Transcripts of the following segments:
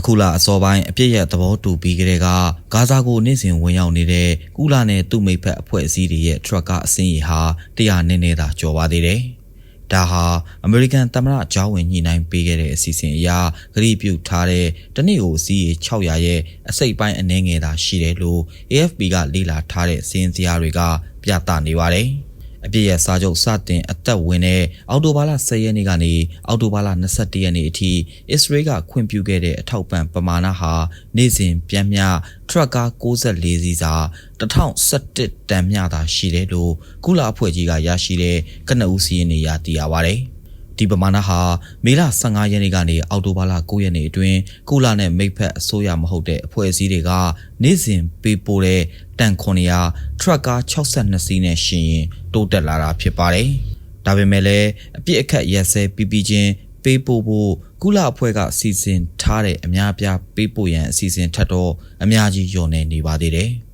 အခုလအစောပိုင်းအပြစ်ရသဘောတူပြီးကြတဲ့ကဂါဇာကိုနေ့စဉ်ဝင်ရောက်နေတဲ့ကုလာနဲ့သူ့မိတ်ဖက်အဖွဲ့အစည်းတွေရဲ့ထရက်ကားအစင်းရီဟာတရားနည်းနည်းသာကျော်ပါသေးတယ်။ဒါဟာအမေရိကန်သမ္မတဂျောင်းဝင်ညှိနှိုင်းပေးခဲ့တဲ့အစီအစဉ်အရဂရုပြုထားတဲ့တနေ့ကိုစီးရီ600ရဲ့အစိတ်ပိုင်းအနှဲငယ်သာရှိတယ်လို့ AFP ကလေ့လာထားတဲ့စင်းစရာတွေကပြသနေပါတယ်။ အပြည့်ရဲ့စာချုပ်စတင်အသက်ဝင်တဲ့အောက်တိုဘာလ10ရက်နေ့ကနေအောက်တိုဘာလ22ရက်နေ့အထိအစ္စရေးကခွင့်ပြုခဲ့တဲ့အထောက်ပံ့ပမာဏဟာနေ့စဉ်ပြန်မျှထရက်ကား64စီးစာ1017တန်မျှသာရှိတယ်လို့ကုလအဖွဲ့ကြီးကရရှိတဲ့ကနဦးစီးရင်တွေရသိရပါတယ်။ ဒီပမာဏဟာမေလ15ရက်နေ့ကနေအောက်တိုဘာလ9ရက်နေ့အတွင်းကုလနဲ့မိတ်ဖက်အစိုးရမဟုတ်တဲ့အဖွဲ့အစည်းတွေကနေ့စဉ်ပေးပို့တဲ့တန်900ထရက်ကား62စီးနဲ့ရှင်ရင်တိုးတက်လာတာဖြစ်ပါတယ်။ဒါပေမဲ့လည်းအပြစ်အခက်ရက်စဲပြီးပြီးချင်းပေးပို့ဖို့ကုလအဖွဲ့ကစီစဉ်ထားတဲ့အများပြားပေးပို့ရန်အစီအစဉ်ထက်တော့အများကြီးညှော်နေနေပါသေးတယ်။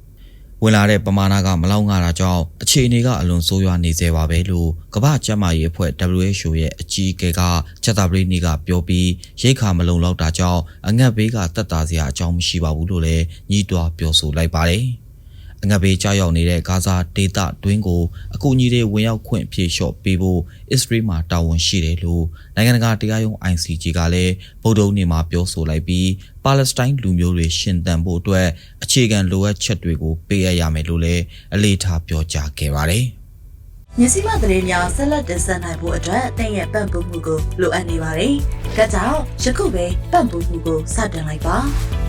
ဝင်လာတဲ့ပမာဏကမလောက်ငါတာကြောင့်အခြေအနေကအလွန်ဆိုးရွားနေသေးပါပဲလို့ကမ္ဘာ့ကျန်းမာရေးအဖွဲ့ WHO ရဲ့အကြီးအကဲကချက်တာပရိနေကပြောပြီးရိတ်ခါမလုံလောက်တာကြောင့်အငတ်ဘေးကတက်တာစရာအကြောင်းမရှိပါဘူးလို့လည်းညှိတွားပြောဆိုလိုက်ပါတယ်။ အငတ်ဘေးကြောက်ရောက်နေတဲ့ဂါဇာဒေသတွင်းကိုအကူအညီတွေဝင်ရောက်ခွင့်ဖြေလျှော့ပေးဖို့အစ္စရေးမှာတာဝန်ရှိတယ်လို့နိုင်ငံတကာတရားရုံး ICJ ကလည်းဗုဒ္ဓဦးနေ့မှာပြောဆိုလိုက်ပြီးပါလက်စတိုင်းလူမျိုးတွေရှင်သန်ဖို့အတွက်အခြေခံလိုအပ်ချက်တွေကိုပေးအပ်ရမယ်လို့လည်းအလေးထားပြောကြားခဲ့ပါတယ်။မြစီမသတင်းများဆက်လက်တင်ဆက်နိုင်ဖို့အတွက်အသင်ရဲ့ပံ့ပိုးမှုကိုလိုအပ်နေပါတယ်။ဒါကြောင့်ယခုပဲပံ့ပိုးမှုကိုစတင်လိုက်ပါ။